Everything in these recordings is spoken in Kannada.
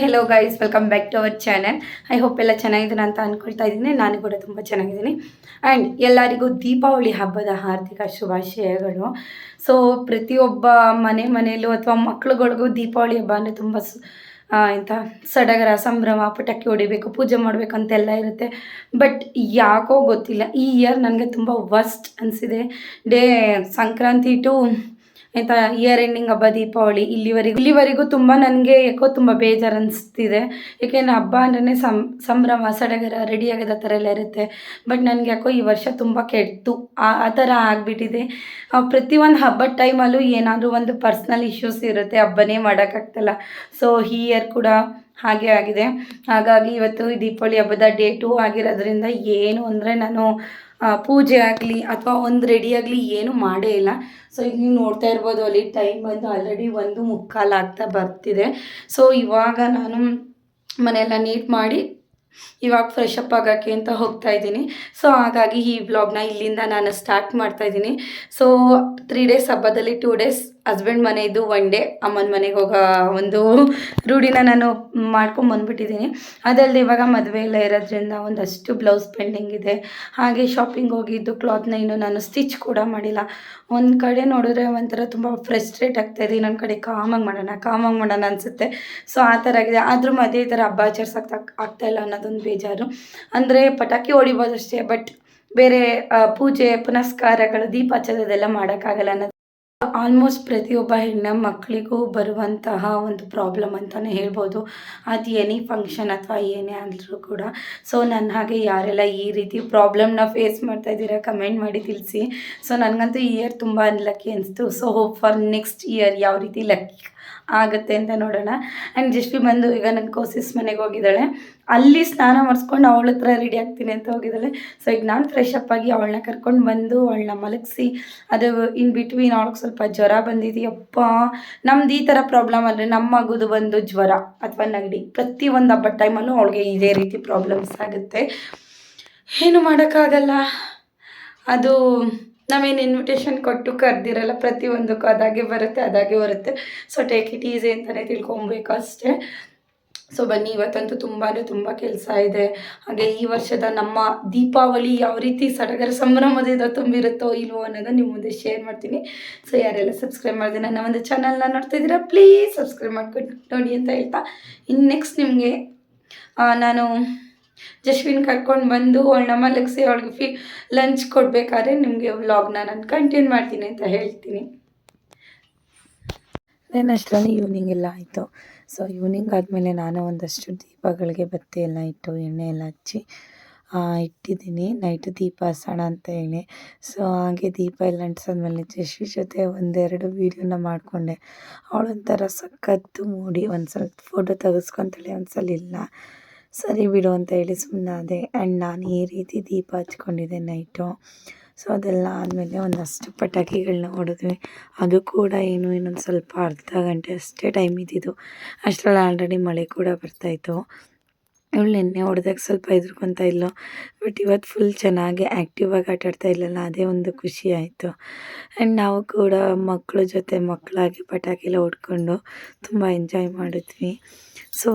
Hello guys welcome back to our channel I hope ಎಲ್ಲ ಚೆನ್ನಾಗಿದ್ದೀನಿ ಅಂತ ಅಂದ್ಕೊಳ್ತಾ ಇದ್ದೀನಿ. ನಾನು ಕೂಡ ತುಂಬ ಚೆನ್ನಾಗಿದ್ದೀನಿ. ಆ್ಯಂಡ್ ಎಲ್ಲರಿಗೂ ದೀಪಾವಳಿ ಹಬ್ಬದ ಹಾರ್ದಿಕ ಶುಭಾಶಯಗಳು. ಸೊ ಪ್ರತಿಯೊಬ್ಬ ಮನೆ ಮನೆಯಲ್ಲೂ ಅಥವಾ ಮಕ್ಳುಗಳಿಗೂ ದೀಪಾವಳಿ ಹಬ್ಬ ಅಂದರೆ ತುಂಬ ಎಂಥ ಸಡಗರ, ಸಂಭ್ರಮ, ಪಟಾಕಿ ಹೊಡಿಬೇಕು, ಪೂಜೆ ಮಾಡಬೇಕು ಅಂತೆಲ್ಲ ಇರುತ್ತೆ. ಬಟ್ ಯಾಕೋ ಗೊತ್ತಿಲ್ಲ. ಈ ಇಯರ್ ನನಗೆ ತುಂಬ ವರ್ಸ್ಟ್ ಅನಿಸಿದೆ. ಡೇ ಸಂಕ್ರಾಂತಿ ಟು ಆಯಿತಾ? ಇಯರ್ ಎಂಡಿಂಗ್ ಹಬ್ಬ, ದೀಪಾವಳಿ. ಇಲ್ಲಿವರೆಗೂ ಇಲ್ಲಿವರೆಗೂ ತುಂಬ ನನಗೆ ಯಾಕೋ ತುಂಬ ಬೇಜಾರು ಅನಿಸ್ತಿದೆ ಏಕೆಂದರೆ ಹಬ್ಬ ಅಂದ್ರೆ ಸಂ ಸಂಭ್ರಮ, ಸಡಗರ ರೆಡಿ ಆ ಥರ ಎಲ್ಲ ಇರುತ್ತೆ. ಬಟ್ ನನಗೆ ಯಾಕೋ ಈ ವರ್ಷ ತುಂಬ ಕೆಡ್ತು. ಆ ಥರ ಆಗಿಬಿಟ್ಟಿದೆ. ಪ್ರತಿಯೊಂದು ಹಬ್ಬದ ಟೈಮಲ್ಲೂ ಏನಾದರೂ ಒಂದು ಪರ್ಸ್ನಲ್ ಇಶ್ಯೂಸ್ ಇರುತ್ತೆ. ಹಬ್ಬನೇ ಮಾಡೋಕ್ಕಾಗ್ತಲ್ಲ. ಸೊ ಈ ಇಯರ್ ಕೂಡ ಹಾಗೆ ಆಗಿದೆ. ಹಾಗಾಗಿ ಇವತ್ತು ದೀಪಾವಳಿ ಹಬ್ಬದ ಡೇಟು ಆಗಿರೋದ್ರಿಂದ ಏನು ಅಂದರೆ ನಾನು ಪೂಜೆ ಆಗಲಿ ಅಥವಾ ಒಂದು ರೆಡಿ ಆಗಲಿ ಏನೂ ಮಾಡೇ ಇಲ್ಲ. ಸೊ ಈಗ ನೀವು ನೋಡ್ತಾ ಇರ್ಬೋದು, ಅಲ್ಲಿ ಟೈಮ್ ಬಂದು ಆಲ್ರೆಡಿ ಒಂದು ಮುಕ್ಕಾಲು ಆಗ್ತಾ ಬರ್ತಿದೆ. ಸೊ ಇವಾಗ ನಾನು ಮನೆಯೆಲ್ಲ ನೀಟ್ ಮಾಡಿ ಇವಾಗ ಫ್ರೆಶ್ ಅಪ್ ಆಗೋಕ್ಕೆ ಅಂತ ಹೋಗ್ತಾ ಇದ್ದೀನಿ. ಸೊ ಹಾಗಾಗಿ ಈ ಬ್ಲಾಗ್ನ ಇಲ್ಲಿಂದ ನಾನು ಸ್ಟಾರ್ಟ್ ಮಾಡ್ತಾ ಇದ್ದೀನಿ. ಸೊ ತ್ರೀ ಡೇಸ್ ಹಬ್ಬದಲ್ಲಿ ಟೂ ಡೇಸ್ ಹಸ್ಬೆಂಡ್ ಮನೆ ಇದ್ದು ಒನ್ ಡೇ ಅಮ್ಮನ ಮನೆಗೆ ಹೋಗೋ ಒಂದು ರೂಢಿನ ನಾನು ಮಾಡ್ಕೊಂಬಂದ್ಬಿಟ್ಟಿದ್ದೀನಿ ಅದಲ್ಲದೆ ಇವಾಗ ಮದುವೆ ಎಲ್ಲ ಇರೋದ್ರಿಂದ ಒಂದಷ್ಟು ಬ್ಲೌಸ್ ಪೆಂಡಿಂಗ್ ಇದೆ. ಹಾಗೆ ಶಾಪಿಂಗ್ ಹೋಗಿದ್ದು ಕ್ಲಾತ್ನ ಇನ್ನೂ ನಾನು ಸ್ಟಿಚ್ ಕೂಡ ಮಾಡಿಲ್ಲ. ಒಂದು ಕಡೆ ನೋಡಿದ್ರೆ ಒಂಥರ ತುಂಬ ಫ್ರಸ್ಟ್ರೇಟ್ ಆಗ್ತಾಯಿದೆ ಇನ್ನೊಂದು ಕಡೆ ಕಾಮಾಗಿ ಮಾಡೋಣ ಕಾಮಾಗಿ ಮಾಡೋಣ ಅನಿಸುತ್ತೆ. ಸೊ ಆ ಥರ ಆಗಿದೆ. ಆದರೂ ಮಧ್ಯೆ ಈ ಥರ ಹಬ್ಬ ಆಚರಿಸೋಕೆ ಆಗ್ತಾಯಿಲ್ಲ ಅನ್ನೋದೊಂದು ಬೇಜಾರು. ಅಂದರೆ ಪಟಾಕಿ ಹೊಡಿಬೋದು ಅಷ್ಟೇ ಬಟ್ ಬೇರೆ ಪೂಜೆ, ಪುನಸ್ಕಾರಗಳು, ದೀಪ ಹಚ್ಚೋದೆಲ್ಲ ಮಾಡೋಕ್ಕಾಗಲ್ಲ ಅನ್ನೋದು ಆಲ್ಮೋಸ್ಟ್ ಪ್ರತಿಯೊಬ್ಬ ಹೆಣ್ಣು ಮಕ್ಕಳಿಗೂ ಬರುವಂತಹ ಒಂದು ಪ್ರಾಬ್ಲಮ್ ಅಂತಲೇ ಹೇಳ್ಬೋದು. ಅದು ಎನಿ ಫಂಕ್ಷನ್ ಅಥವಾ ಏನೇ ಆದರೂ ಕೂಡ. ಸೊ ನನ್ನ ಹಾಗೆ ಯಾರೆಲ್ಲ ಈ ರೀತಿ ಪ್ರಾಬ್ಲಮ್ನ ಫೇಸ್ ಮಾಡ್ತಾ ಇದ್ದೀರಾ ಕಮೆಂಟ್ ಮಾಡಿ ತಿಳಿಸಿ. ಸೊ ನನಗಂತೂ ಈ ಇಯರ್ ತುಂಬ ಅನ್ಲಕ್ಕಿ ಅನಿಸ್ತು. So hope for next year ಯಾವ ರೀತಿ ಲಕ್ಕಿ ಆಗುತ್ತೆ ಅಂತ ನೋಡೋಣ. ಆ್ಯಂಡ್ ಜಸ್ಟ್ ಬಂದು ಈಗ ನನ್ನ ಕೋಸಿಸ್ ಮನೆಗೆ ಹೋಗಿದ್ದಾಳೆ. ಅಲ್ಲಿ ಸ್ನಾನ ಮಾಡಿಸ್ಕೊಂಡು ಅವಳ ಹತ್ರ ರೆಡಿ ಆಗ್ತೀನಿ ಅಂತ ಹೋಗಿದ್ದಾಳೆ. ಸೊ ಈಗ ನಾನು ಫ್ರೆಶ್ ಅಪ್ ಆಗಿ ಅವಳನ್ನ ಕರ್ಕೊಂಡು ಬಂದು ಅವಳನ್ನ ಮಲಗಿಸಿ, ಅದು ಇನ್ ಬಿಟ್ವೀನ್ ಅವಳಿಗೆ ಸ್ವಲ್ಪ ಜ್ವರ ಬಂದಿದೆಯಪ್ಪ ನಮ್ದು ಈ ಥರ ಪ್ರಾಬ್ಲಮ್ ಅಂದರೆ ನಮ್ಮ ಮಗುದು ಬಂದು ಜ್ವರ ಅಥವಾ ನೆಗಡಿ. ಪ್ರತಿಯೊಂದು ಹಬ್ಬದ ಟೈಮಲ್ಲೂ ಅವಳಿಗೆ ಇದೇ ರೀತಿ ಪ್ರಾಬ್ಲಮ್ಸ್ ಆಗುತ್ತೆ. ಏನು ಮಾಡೋಕ್ಕಾಗಲ್ಲ. ಅದು ನಾವೇನು ಇನ್ವಿಟೇಷನ್ ಕೊಟ್ಟು ಕರೆದಿರಲ್ಲ, ಪ್ರತಿಯೊಂದಕ್ಕೂ ಅದಾಗೆ ಬರುತ್ತೆ ಅದಾಗೆ ಬರುತ್ತೆ. ಸೊ ಟೇಕ್ ಇಟ್ ಈಸಿ ಅಂತಲೇ ತಿಳ್ಕೊಬೇಕು ಅಷ್ಟೇ. ಸೊ ಬನ್ನಿ, ಇವತ್ತಂತೂ ತುಂಬಾ ತುಂಬ ಕೆಲಸ ಇದೆ. ಹಾಗೆ ಈ ವರ್ಷದ ನಮ್ಮ ದೀಪಾವಳಿ ಯಾವ ರೀತಿ ಸಡಗರ ಸಂಭ್ರಮದಿಂದ ತುಂಬಿರುತ್ತೋ ಇಲ್ವೋ ಅನ್ನೋದನ್ನ ನಿಮ್ಮ ಮುಂದೆ ಶೇರ್ ಮಾಡ್ತೀನಿ. ಸೊ ಯಾರೆಲ್ಲ ಸಬ್ಸ್ಕ್ರೈಬ್ ಮಾಡಿದೆ ನನ್ನ ಒಂದು ಚಾನಲ್ನ ನೋಡ್ತಾ ಇದ್ದೀರಾ ಪ್ಲೀಸ್ ಸಬ್ಸ್ಕ್ರೈಬ್ ಮಾಡ್ಕೊಂಡು. ನೋಡಿ ಅಂತ ಹೇಳ್ತಾ ಇನ್ನು ನೆಕ್ಸ್ಟ್ ನಿಮಗೆ ನಾನು ಜಶ್ವಿನ್ ಕರ್ಕೊಂಡು ಬಂದು ಅವಳನ್ನ ಮಲಗಿಸಿ ಅವಳಿಗೆ ಫಿ ಲಂಚ್ ಕೊಡಬೇಕಾದ್ರೆ ನಿಮಗೆ ವ್ಲಾಗ್ನ ನಾನು ಕಂಟಿನ್ಯೂ ಮಾಡ್ತೀನಿ ಅಂತ ಹೇಳ್ತೀನಿ. ಅಷ್ಟರಲ್ಲಿ ಈವ್ನಿಂಗ್ ಎಲ್ಲ ಆಯಿತು. ಸೊ ಈವ್ನಿಂಗ್ ಆದಮೇಲೆ ನಾನು ಒಂದಷ್ಟು ದೀಪಗಳಿಗೆ ಬತ್ತಿ ಎಲ್ಲ ಇಟ್ಟು ಎಣ್ಣೆ ಎಲ್ಲ ಹಚ್ಚಿ ಇಟ್ಟಿದ್ದೀನಿ. ನೈಟ್ ದೀಪ ಹಸೋಣ ಅಂತ ಹೇಳಿ. ಸೊ ಹಾಗೆ ದೀಪ ಎಲ್ಲ ಅಂಟಿಸಿದ್ಮೇಲೆ ಜಶ್ವಿ ಜೊತೆ ಒಂದೆರಡು ವೀಡಿಯೋನ ಮಾಡಿಕೊಂಡೆ. ಅವಳೊಂಥರ ಸಖತ್ತು ಮೂಡಿ ಒಂದು ಸ್ವಲ್ಪ ಫೋಟೋ ತೆಗೆಸ್ಕೊತಾಳೆ ಒಂದು ಸಲ ಇಲ್ಲ. ಸರಿ ಬಿಡು ಅಂತ ಹೇಳಿ ಸುಮ್ಮನಾದೆ ಆ್ಯಂಡ್ ನಾನು ಈ ರೀತಿ ದೀಪ ಹಚ್ಕೊಂಡಿದ್ದೆ ನೈಟು ಸೊ ಅದೆಲ್ಲ ಆದಮೇಲೆ ಒಂದಷ್ಟು ಪಟಾಕಿಗಳನ್ನ ಹೊಡೆದ್ವಿ. ಅದು ಕೂಡ ಏನು, ಇನ್ನೊಂದು ಸ್ವಲ್ಪ ಅರ್ಧ ಗಂಟೆ ಅಷ್ಟೇ ಟೈಮ್ ಇದ್ದಿದ್ದು. ಅಷ್ಟರಲ್ಲಿ ಆಲ್ರೆಡಿ ಮಳೆ ಕೂಡ ಬರ್ತಾಯಿತ್ತು ಇವಳು ನಿನ್ನೆ ಹೊಡೆದಾಗ ಸ್ವಲ್ಪ ಹೆದ್ರ್ಕೊತಾ ಇಲ್ಲ ಬಟ್ ಇವತ್ತು ಫುಲ್ ಚೆನ್ನಾಗಿ ಆ್ಯಕ್ಟಿವ್ ಆಗಿ ಆಟಾಡ್ತಾ ಇಲ್ಲಲ್ಲ ಅದೇ ಒಂದು ಖುಷಿ ಆಯಿತು. ಆ್ಯಂಡ್ ನಾವು ಕೂಡ ಮಕ್ಕಳ ಜೊತೆ ಮಕ್ಕಳಾಗಿ ಪಟಾಕಿಲ್ಲ ಹೊಡ್ಕೊಂಡು ತುಂಬ ಎಂಜಾಯ್ ಮಾಡಿದ್ವಿ. ಸೊ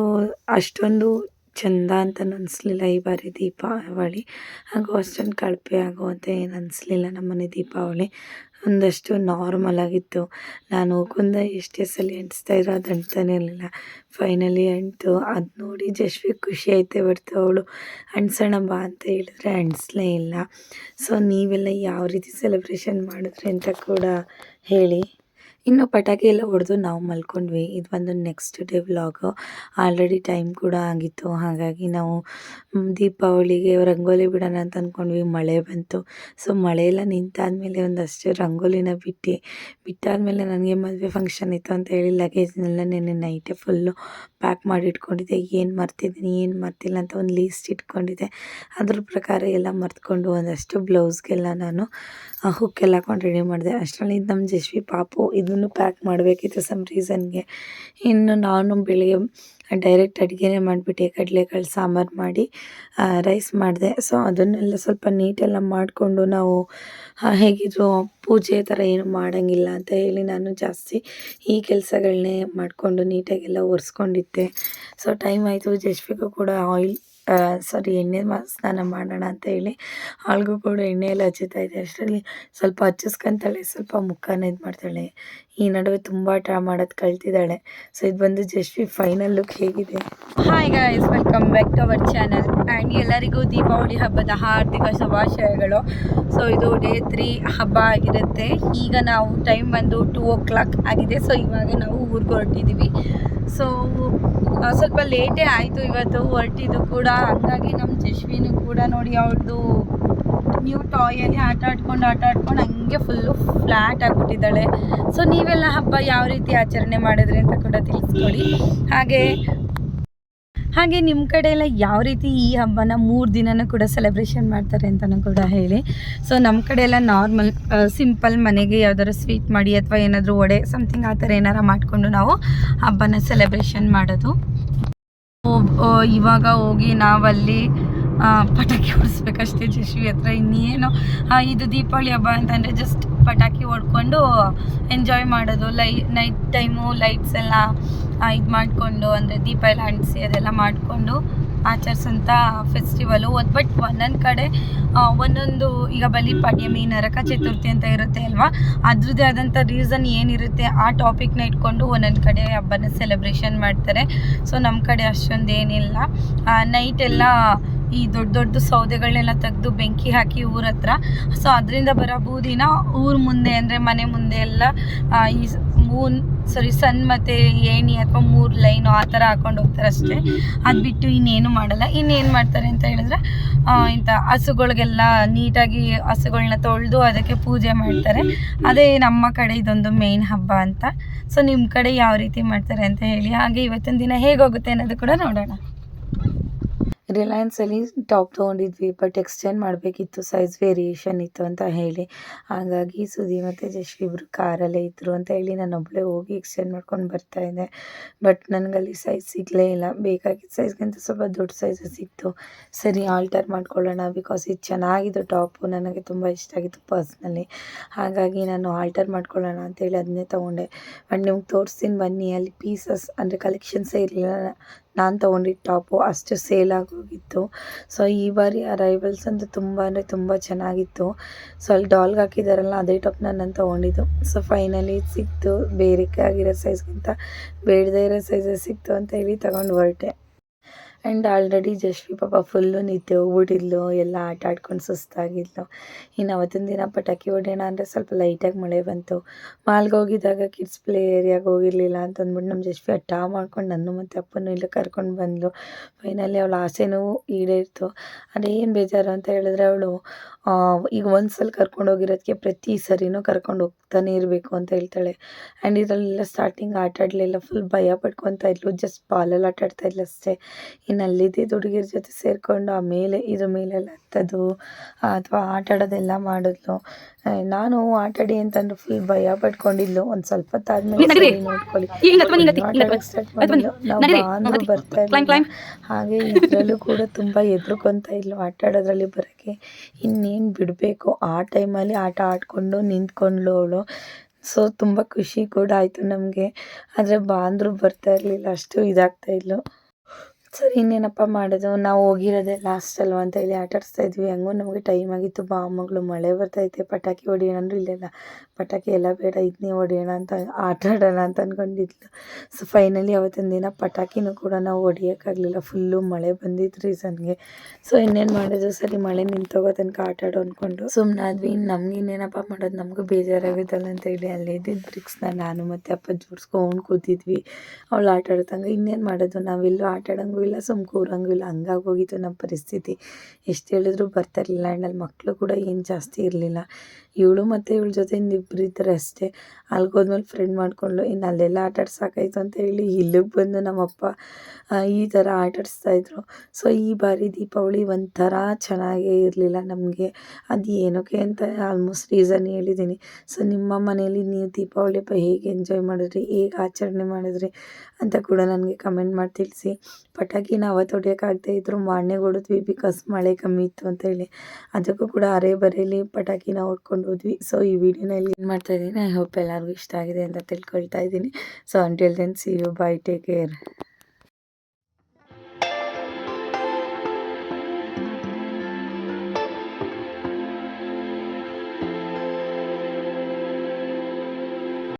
ಅಷ್ಟೊಂದು ಚೆಂದ ಅಂತ ಅನಿಸ್ಲಿಲ್ಲ ಈ ಬಾರಿ ದೀಪಾವಳಿ. ಹಾಗೂ ಅಷ್ಟೊಂದು ಕಳಪೆ ಆಗುವಂತ ಏನು ಅನಿಸ್ಲಿಲ್ಲ ನಮ್ಮನೆ ದೀಪಾವಳಿ. ಒಂದಷ್ಟು ನಾರ್ಮಲ್ ಆಗಿತ್ತು. ನಾನು ಕುಂದ ಎಷ್ಟೇ ಸಲ ಅಂಟಿಸ್ತಾ ಇರೋ ಅದು ಅಂಟ್ತಾನೆ ಇರಲಿಲ್ಲ. ಫೈನಲಿ ಅಂಟು ಅದು ನೋಡಿ ಜಶ್ವಿ ಖುಷಿ ಐತೆ ಬರ್ತು ಅವಳು ಅಂಟ್ಸೋಣ ಬಾ ಅಂತ ಹೇಳಿದ್ರೆ ಅಂಟಿಸ್ಲೇ ಇಲ್ಲ. ಸೊ ನೀವೆಲ್ಲ ಯಾವ ರೀತಿ ಸೆಲೆಬ್ರೇಷನ್ ಮಾಡಿದ್ರಿ ಅಂತ ಕೂಡ ಹೇಳಿ. ಇನ್ನು ಪಟಾಕಿ ಎಲ್ಲ ಹೊಡೆದು ನಾವು ಮಲ್ಕೊಂಡ್ವಿ. ಇದು ಬಂದು next day vlog already time ಕೂಡ ಆಗಿತ್ತು. ಹಾಗಾಗಿ ನಾವು ದೀಪಾವಳಿಗೆ ರಂಗೋಲಿ ಬಿಡೋಣ ಅಂತ ಅಂದ್ಕೊಂಡ್ವಿ ಮಳೆ ಬಂತು. ಸೊ ಮಳೆ ಎಲ್ಲ ನಿಂತಾದಮೇಲೆ ಒಂದಷ್ಟು ರಂಗೋಲಿನ ಬಿಟ್ಟು, ಬಿಟ್ಟಾದ್ಮೇಲೆ ನನಗೆ ಮದುವೆ ಫಂಕ್ಷನ್ ಇತ್ತು ಅಂತ ಹೇಳಿ ಲಗೇಜ್ನೆಲ್ಲ ನೆನ್ನೆ ನೈಟೇ ಫುಲ್ಲು ಪ್ಯಾಕ್ ಮಾಡಿ ಇಟ್ಕೊಂಡಿದ್ದೆ ಏನು ಮರ್ತಿದ್ದೀನಿ, ಏನು ಮರ್ತಿಲ್ಲ ಅಂತ ಒಂದು ಲೀಸ್ಟ್ ಇಟ್ಕೊಂಡಿದ್ದೆ. ಅದ್ರ ಪ್ರಕಾರ ಎಲ್ಲ ಮರ್ತ್ಕೊಂಡು ಒಂದಷ್ಟು ಬ್ಲೌಸ್ಗೆಲ್ಲ ನಾನು ಹುಕ್ಕೆಲ್ಲ ಹಾಕೊಂಡು ರೆಡಿ ಮಾಡಿದೆ. ಅಷ್ಟರಲ್ಲಿ ನಮ್ಮ ಜಶ್ವಿ ಪಾಪು. ಇದನ್ನು ಪ್ಯಾಕ್ ಮಾಡಬೇಕಿತ್ತು ಸಮ್ ರೀಸನ್ಗೆ ಇನ್ನು ನಾನು ಬೆಳಿಗ್ಗೆ ಡೈರೆಕ್ಟ್ ಅಡುಗೆನೇ ಮಾಡಿಬಿಟ್ಟೆ, ಕಡಲೆಕಾಳು ಸಾಂಬಾರು ಮಾಡಿ ರೈಸ್ ಮಾಡಿದೆ. ಸೊ ಅದನ್ನೆಲ್ಲ ಸ್ವಲ್ಪ ನೀಟೆಲ್ಲ ಮಾಡಿಕೊಂಡು ನಾವು ಹೇಗಿದ್ರು ಪೂಜೆ ಥರ ಏನು ಮಾಡೋಂಗಿಲ್ಲ ಅಂತ ಹೇಳಿ ನಾನು ಜಾಸ್ತಿ ಈ ಕೆಲಸಗಳನ್ನೇ ಮಾಡಿಕೊಂಡು ನೀಟಾಗೆಲ್ಲ ಒರೆಸ್ಕೊಂಡಿದ್ದೆ. ಸೊ ಟೈಮ್ ಆಯಿತು ಜಸ್ವಿಗೂ ಕೂಡ ಆಯಿಲ್ ಸಾರಿ ಎಣ್ಣೆ ಮಾ, ಸ್ನಾನ ಮಾಡೋಣ ಅಂತ ಹೇಳಿ ಅವಳಿಗೂ ಕೂಡ ಎಣ್ಣೆ ಎಲ್ಲ ಹಚ್ಚುತ್ತಾ ಇದೆ ಅಷ್ಟರಲ್ಲಿ ಸ್ವಲ್ಪ ಹಚ್ಚಿಸ್ಕೊಂತಾಳೆ, ಸ್ವಲ್ಪ ಮುಖನ ಇದು ಮಾಡ್ತಾಳೆ. ಈ ನಡುವೆ ತುಂಬ ಟ್ರಾ ಮಾಡೋದು ಕಲ್ತಿದ್ದಾಳೆ ಸೊ ಇದು ಬಂದು ಜಸ್ವಿ ಫೈನಲ್ ಲುಕ್ ಹೇಗಿದೆ. Hi guys welcome back to our channel and ಎಲ್ಲರಿಗೂ ದೀಪಾವಳಿ ಹಬ್ಬದ ಹಾರ್ದಿಕ ಶುಭಾಶಯಗಳು. ಸೊ ಇದು ಡೇ ತ್ರೀ ಹಬ್ಬ ಆಗಿರುತ್ತೆ. ಈಗ ನಾವು ಟೈಮ್ ಬಂದು ಟೂ ಓ ಕ್ಲಾಕ್ ಆಗಿದೆ. ಸೊ ಇವಾಗ ನಾವು ಊರಿಗೆ ಹೊರಟಿದ್ದೀವಿ ಸೊ ಸ್ವಲ್ಪ ಲೇಟೇ ಆಯಿತು ಇವತ್ತು, ಹೊರಟಿದ್ದು ಕೂಡ. ಹಂಗಾಗಿ ನಮ್ಮ ಜಶ್ವಿನೂ ಕೂಡ ನೋಡಿ ಅವ್ರದ್ದು ನ್ಯೂ ಟಾಯಲ್ಲಿ ಆಟ ಆಡ್ಕೊಂಡು ಆಟ ಆಡ್ಕೊಂಡು ಹಂಗೆ ಫುಲ್ಲು ಫ್ಲ್ಯಾಟ್ ಆಗಿಬಿಟ್ಟಿದ್ದಾಳೆ. ಸೊ ನೀವೆಲ್ಲ ಹಬ್ಬ ಯಾವ ರೀತಿ ಆಚರಣೆ ಮಾಡಿದ್ರಿ ಅಂತ ಕೂಡ ತಿಳಿಸ್ಕೊಡಿ. ಹಾಗೆ ಹಾಗೆ ನಿಮ್ಮ ಕಡೆ ಎಲ್ಲ ಯಾವ ರೀತಿ ಈ ಹಬ್ಬನ ಮೂರು ದಿನನೂ ಕೂಡ ಸೆಲೆಬ್ರೇಷನ್ ಮಾಡ್ತಾರೆ ಅಂತಲೂ ಕೂಡ ಹೇಳಿ. ಸೊ ನಮ್ಮ ಕಡೆ ಎಲ್ಲ ನಾರ್ಮಲ್ ಸಿಂಪಲ್ ಮನೆಗೆ ಯಾವ್ದಾದ್ರು ಸ್ವೀಟ್ ಮಾಡಿ ಅಥವಾ ಏನಾದರೂ ಒಡೆ ಸಮಥಿಂಗ್ ಆ ಥರ ಏನಾರ ಮಾಡಿಕೊಂಡು ನಾವು ಹಬ್ಬನ ಸೆಲೆಬ್ರೇಷನ್ ಮಾಡೋದು. ಇವಾಗ ಹೋಗಿ ನಾವಲ್ಲಿ ಪಟಾಕಿ ಹೊಡಿಸ್ಬೇಕಷ್ಟೇ ಜಶ್ವಿ ಹತ್ರ ಇನ್ನೇನು. ಇದು ದೀಪಾವಳಿ ಹಬ್ಬ ಅಂತಂದರೆ ಜಸ್ಟ್ ಪಟಾಕಿ ಹೊಡ್ಕೊಂಡು ಎಂಜಾಯ್ ಮಾಡೋದು. ಲೈ ನೈಟ್ ಟೈಮು ಲೈಟ್ಸ್ ಎಲ್ಲ ಇದು ಮಾಡಿಕೊಂಡು, ಅಂದರೆ ದೀಪ ಎಲ್ಲ ಅಂಟಿಸಿ ಅದೆಲ್ಲ ಮಾಡಿಕೊಂಡು ಆಚರಿಸೋಂಥ ಫೆಸ್ಟಿವಲು ಬಟ್ ಒಂದೊಂದು ಕಡೆ ಒಂದೊಂದು ಈಗ ಬಲಿ ಬಲಿಪಾಡ್ಯಮಿ ನರಕ ಚತುರ್ಥಿ ಅಂತ ಇರುತ್ತೆ ಅಲ್ವಾ? ಅದ್ರದ್ದೇ ಆದಂಥ ರೀಸನ್ ಏನಿರುತ್ತೆ, ಆ ಟಾಪಿಕ್ನ ಇಟ್ಕೊಂಡು ಒಂದೊಂದು ಕಡೆ ಹಬ್ಬನ ಸೆಲೆಬ್ರೇಷನ್ ಮಾಡ್ತಾರೆ. ಸೊ ನಮ್ಮ ಕಡೆ ಅಷ್ಟೊಂದು ಏನಿಲ್ಲ. ನೈಟ್ ಎಲ್ಲ ಈ ದೊಡ್ಡ ದೊಡ್ಡ ಸೌದೆಗಳನ್ನೆಲ್ಲ ತೆಗೆದು ಬೆಂಕಿ ಹಾಕಿ ಊರ ಹತ್ರ. ಸೊ ಅದರಿಂದ ಬರೋ ಬೂದಿನ ಊರ ಮುಂದೆ ಅಂದರೆ ಮನೆ ಮುಂದೆ ಎಲ್ಲ ಈ ಮೂನ್ ಸಾರಿ ಸಣ್ಣ ಮತ್ತು ಏಣಿ ಅಥವಾ ಮೂರು ಲೈನು ಆ ಥರ ಹಾಕೊಂಡು ಹೋಗ್ತಾರೆ ಅಷ್ಟೇ. ಅದು ಬಿಟ್ಟು ಇನ್ನೇನು ಮಾಡಲ್ಲ. ಇನ್ನೇನು ಮಾಡ್ತಾರೆ ಅಂತ ಹೇಳಿದ್ರೆ ಇಂಥ ಹಸುಗಳಿಗೆಲ್ಲ ನೀಟಾಗಿ ಹಸುಗಳನ್ನ ತೊಳೆದು ಅದಕ್ಕೆ ಪೂಜೆ ಮಾಡ್ತಾರೆ. ಅದೇ ನಮ್ಮ ಕಡೆ ಇದೊಂದು ಮೇಯ್ನ್ ಹಬ್ಬ ಅಂತ. ಸೊ ನಿಮ್ಮ ಕಡೆ ಯಾವ ರೀತಿ ಮಾಡ್ತಾರೆ ಅಂತ ಹೇಳಿ. ಹಾಗೆ ಇವತ್ತಿನ ದಿನ ಹೇಗೋಗುತ್ತೆ ಅನ್ನೋದು ಕೂಡ ನೋಡೋಣ. ರಿಲಯನ್ಸಲ್ಲಿ ಟಾಪ್ ತೊಗೊಂಡಿದ್ವಿ ಬಟ್ ಎಕ್ಸ್ಚೇಂಜ್ ಮಾಡಬೇಕಿತ್ತು ಸೈಜ್ ವೇರಿಯೇಷನ್ ಇತ್ತು ಅಂತ ಹೇಳಿ. ಹಾಗಾಗಿ ಸುದಿ ಮತ್ತು ಜಶ್ವಿ ಇಬ್ಬರು ಕಾರಲ್ಲೇ ಇದ್ದರು ಅಂತ ಹೇಳಿ ನಾನು ಹೋಗಿ ಎಕ್ಸ್ಚೇಂಜ್ ಮಾಡ್ಕೊಂಡು ಬರ್ತಾ ಇದ್ದೆ. ಬಟ್ ನನಗಲ್ಲಿ ಸೈಜ್ ಸಿಗಲೇ ಇಲ್ಲ. ಬೇಕಾಗಿದ್ದ ಸೈಜ್ಗಿಂತ ಸ್ವಲ್ಪ ದೊಡ್ಡ ಸೈಜ್ ಸಿಕ್ತು. ಸರಿ ಆಲ್ಟರ್ ಮಾಡ್ಕೊಳ್ಳೋಣ ಬಿಕಾಸ್ ಇದು ಚೆನ್ನಾಗಿದ್ದು ಟಾಪು ನನಗೆ ತುಂಬ ಇಷ್ಟ ಆಗಿತ್ತು ಪರ್ಸ್ನಲಿ ಹಾಗಾಗಿ ನಾನು ಆಲ್ಟರ್ ಮಾಡ್ಕೊಳ್ಳೋಣ ಅಂತೇಳಿ ಅದನ್ನೇ ತೊಗೊಂಡೆ. ಬಟ್ ನಿಮ್ಗೆ ತೋರಿಸ್ತೀನಿ ಬನ್ನಿ, ಅಲ್ಲಿ ಪೀಸಸ್ ಅಂದರೆ ಕಲೆಕ್ಷನ್ಸೇ ಇರಲಿಲ್ಲ. ನಾನು ತೊಗೊಂಡಿದ್ದ ಟಾಪು ಅಷ್ಟು ಸೇಲ್ ಆಗೋಗಿತ್ತು. ಸೊ ಈ ಬಾರಿ ಅರೈವಲ್ಸ್ ಅಂತೂ ತುಂಬ ಅಂದರೆ ತುಂಬ ಚೆನ್ನಾಗಿತ್ತು. ಸೊ ಅಲ್ಲಿ ಡಾಲ್ಗೆ ಹಾಕಿದಾರಲ್ಲ, ಅದೇ ಟಾಪ್ ನಾನು ತೊಗೊಂಡಿದ್ದು. ಸೊ ಫೈನಲಿ ಸಿಕ್ತು. ಬೇರೆ ಆಗಿರೋ ಸೈಜ್ಗಿಂತ ಬೇಡದೇ ಇರೋ ಸೈಜಸ್ ಸಿಕ್ತು ಅಂತ ಹೇಳಿ ತೊಗೊಂಡು ಹೊರಟೆ. ಆ್ಯಂಡ್ ಆಲ್ರೆಡಿ ಜಶ್ವಿ ಪಾಪ ಫುಲ್ಲು ನಿದ್ದೆ ಹೋಗ್ಬಿಟ್ಟಿದ್ಲು, ಎಲ್ಲ ಆಟ ಆಡ್ಕೊಂಡು ಸುಸ್ತಾಗಿದ್ಲು. ಇನ್ನು ಅವತ್ತಿನ ದಿನ ಪಟಾಕಿ ಹೊಡೆಯೋಣ ಅಂದರೆ ಸ್ವಲ್ಪ ಲೈಟಾಗಿ ಮಳೆ ಬಂತು. ಮಾಲ್ಗೆ ಹೋಗಿದ್ದಾಗ ಕಿಡ್ಸ್ ಪ್ಲೇ ಏರಿಯಾಗೆ ಹೋಗಿರಲಿಲ್ಲ ಅಂತ ಅಂದ್ಬಿಟ್ಟು ನಮ್ಮ ಜಶ್ವಿ ಹಠ ಮಾಡ್ಕೊಂಡು ನನ್ನ ಮತ್ತು ಅಪ್ಪನೂ ಇಲ್ಲ ಕರ್ಕೊಂಡು ಬಂದ್ಲು. ಫೈನಲಿ ಅವಳ ಆಸೆನೂ ಈಡೇರಿತು. ಅದೇನು ಬೇಜಾರು ಅಂತ ಹೇಳಿದ್ರೆ ಅವಳು ಈಗ ಒಂದು ಸಲ ಕರ್ಕೊಂಡು ಹೋಗಿರೋದಕ್ಕೆ ಪ್ರತಿ ಸರಿನೂ ಕರ್ಕೊಂಡು ಹೋಗ್ತಾನೆ ಇರಬೇಕು ಅಂತ ಹೇಳ್ತಾಳೆ. ಆ್ಯಂಡ್ ಇದರಲ್ಲೆಲ್ಲ ಸ್ಟಾರ್ಟಿಂಗ್ ಆಟಾಡಲಿಲ್ಲ ಫುಲ್ ಭಯ ಪಡ್ಕೊತಾ ಇದ್ಲು ಜಸ್ಟ್ ಬಾಲಲ್ಲಿ ಆಟಾಡ್ತಾ ಇದ್ಲು ಅಷ್ಟೇ. ಅಲ್ಲಿದ್ದಿದ್ದು ಹುಡುಗಿರ ಜೊತೆ ಸೇರಿಕೊಂಡು ಆಮೇಲೆ ಇದ್ರ ಮೇಲೆಲ್ಲ ಹತ್ತೋದು ಅಥವಾ ಆಟ ಆಡೋದೆಲ್ಲ ಮಾಡಿದ್ಲು. ನಾನು ಆಟಾಡಿ ಅಂತಂದ್ರೆ ಫುಲ್ ಭಯ ಪಟ್ಕೊಂಡಿದ್ಲು. ಒಂದು ಸ್ವಲ್ಪ ತಾದ್ಮೇಲೆ ನೋಡ್ಕೊಳ್ಳಿ. ನಾವು. ಬರ್ತಾ ಇರಲಿಲ್ಲ. ಹಾಗೆ ಇದರಲ್ಲೂ ಕೂಡ ತುಂಬ ಹೆದ್ರುಕೊಂತ ಇದ್ಲು ಆಟ ಆಡೋದ್ರಲ್ಲಿ ಬರೋಕ್ಕೆ ಇನ್ನೇನು ಬಿಡಬೇಕು? ಆ ಟೈಮಲ್ಲಿ ಆಟ ಆಡ್ಕೊಂಡು ನಿಂತ್ಕೊಂಡ್ಳು ಅವಳು. ಸೊ ತುಂಬ ಖುಷಿ ಕೂಡ ಆಯಿತು ನಮಗೆ. ಆದರೆ ಬಾಂದ್ರು ಬರ್ತಾ ಇರಲಿಲ್ಲ. ಅಷ್ಟು ಇದಾಗ್ತಾ ಇದ್ಲು. ಸರಿ, ಇನ್ನೇನಪ್ಪ ಮಾಡೋದು? ನಾವು ಹೋಗಿರೋದೆ ಲಾಸ್ಟ್ ಅಲ್ವಾ ಅಂತ ಹೇಳಿ ಆಟ ಆಡಿಸ್ತಾ ಇದ್ವಿ. ಹಂಗೂ ನಮಗೆ ಟೈಮ್ ಆಗಿತ್ತು. ಬಾ, ಮಗಳು, ಮಳೆ ಬರ್ತೈತೆ. ಪಟಾಕಿ ಹೊಡಿಯೋಣ ಅಂದ್ರು ಇಲ್ಲೆಲ್ಲ ಪಟಾಕಿ ಎಲ್ಲ ಬೇಡ ಇದನ್ನೇ ಹೊಡಿಯೋಣ ಅಂತ ಆಟ ಆಡೋಣ ಅಂತ ಅಂದ್ಕೊಂಡಿದ್ಲು ಸೊ ಫೈನಲಿ ಅವತ್ತಿನ ದಿನ ಪಟಾಕಿನೂ ಕೂಡ ನಾವು ಹೊಡಿಯೋಕ್ಕಾಗಲಿಲ್ಲ. ಫುಲ್ಲು ಮಳೆ ಬಂದಿತ್ತು ರೀಸನ್ಗೆ ಸೊ ಇನ್ನೇನು ಮಾಡೋದು? ಸರಿ, ಮಳೆ ನಿಂತೋಗೋ ತನಕ ಆಟ ಆಡೋ ಅಂದ್ಕೊಂಡು ಸುಮ್ಮನಾದ್ವಿ ಇನ್ನು ನಮ್ಗೆ ಇನ್ನೇನಪ್ಪ ಮಾಡೋದು? ನಮಗೂ ಬೇಜಾರಾಗುತ್ತಲ್ಲ ಅಂತ ಹೇಳಿ ಅಲ್ಲಿ ಇದ್ದಿದ್ದು ಬ್ರಿಕ್ಸ್ನ ನಾನು ಮತ್ತು ಅಪ್ಪ ಜೋಡಿಸ್ಕೊಂಡು ಕೂತಿದ್ವಿ. ಅವಳು ಆಟ ಆಡ್ತಂಗೆ ಇನ್ನೇನು ಮಾಡೋದು? ನಾವೆಲ್ಲೂ ಆಟ ಆಡೋಂಗೂ ಇಲ್ಲ ಸುಮ್ ಕೂರಂಗಿಲ್ಲ ಹಂಗಾಗಿ ಹೋಗಿತ್ತು ನಮ್ಮ ಪರಿಸ್ಥಿತಿ. ಎಷ್ಟು ಹೇಳಿದ್ರು ಬರ್ತಾ ಇರಲಿಲ್ಲ ಆ್ಯಂಡ್ ಅಲ್ಲಿ ಮಕ್ಕಳು ಕೂಡ ಏನು ಜಾಸ್ತಿ ಇರಲಿಲ್ಲ. ಇವಳು ಮತ್ತು ಇವಳ ಜೊತೆ ಇಬ್ಬರು ಇದ್ದಾರೆ ಅಷ್ಟೇ. ಅಲ್ಲಿಗೆ ಹೋದ್ಮೇಲೆ ಫ್ರೆಂಡ್ ಮಾಡಿಕೊಂಡು ಇನ್ನು ಅಲ್ಲೆಲ್ಲ ಆಟ ಅಂತ ಹೇಳಿ ಇಲ್ಲಿಗೆ ಬಂದು ನಮ್ಮಪ್ಪ ಈ ಥರ ಆಟಾಡಿಸ್ತಾಯಿದ್ರು ಸೊ, ಈ ಬಾರಿ ದೀಪಾವಳಿ ಒಂಥರ ಚೆನ್ನಾಗೇ ಇರಲಿಲ್ಲ ನಮಗೆ. ಅದು ಏನಕ್ಕೆ ಅಂತ ಆಲ್ಮೋಸ್ಟ್ ರೀಸನ್ ಹೇಳಿದ್ದೀನಿ. ಸೊ, ನಿಮ್ಮ ಮನೆಯಲ್ಲಿ ನೀವು ದೀಪಾವಳಿ ಹಬ್ಬ ಹೇಗೆ ಎಂಜಾಯ್ ಮಾಡಿದ್ರಿ? ಹೇಗೆ ಆಚರಣೆ ಮಾಡಿದ್ರಿ? ಅಂತ ಕೂಡ ನನಗೆ ಕಮೆಂಟ್ ಮಾಡಿ ತಿಳಿಸಿ. ಪಟಾಕಿ ಅವತ್ತು ತೊಡಿಯೋಕ್ಕಾಗದೇ ಇದ್ರು ಮಾರನೇ ಹೊಡಿದ್ವಿ ಬಿಕಾಸ್ ಮಳೆ ಕಮ್ಮಿ ಇತ್ತು ಅಂತ ಹೇಳಿ. ಅದಕ್ಕೂ ಕೂಡ ಅರೆ ಬರೇಲಿ ಪಟಾಕಿನ ಹೊಡ್ಕೊಂಡು ಹೋದ್ವಿ. ಸೊ ಈ ವಿಡಿಯೋನಲ್ಲಿ ಏನು ಮಾಡ್ತಾ ಇದ್ದೀನಿ ಐ ಹೋಪ್ ಎಲ್ಲರಿಗೂ ಇಷ್ಟ ಆಗಿದೆ ಅಂತ ತಿಳ್ಕೊಳ್ತಾ ಇದ್ದೀನಿ. So until then see you bye take care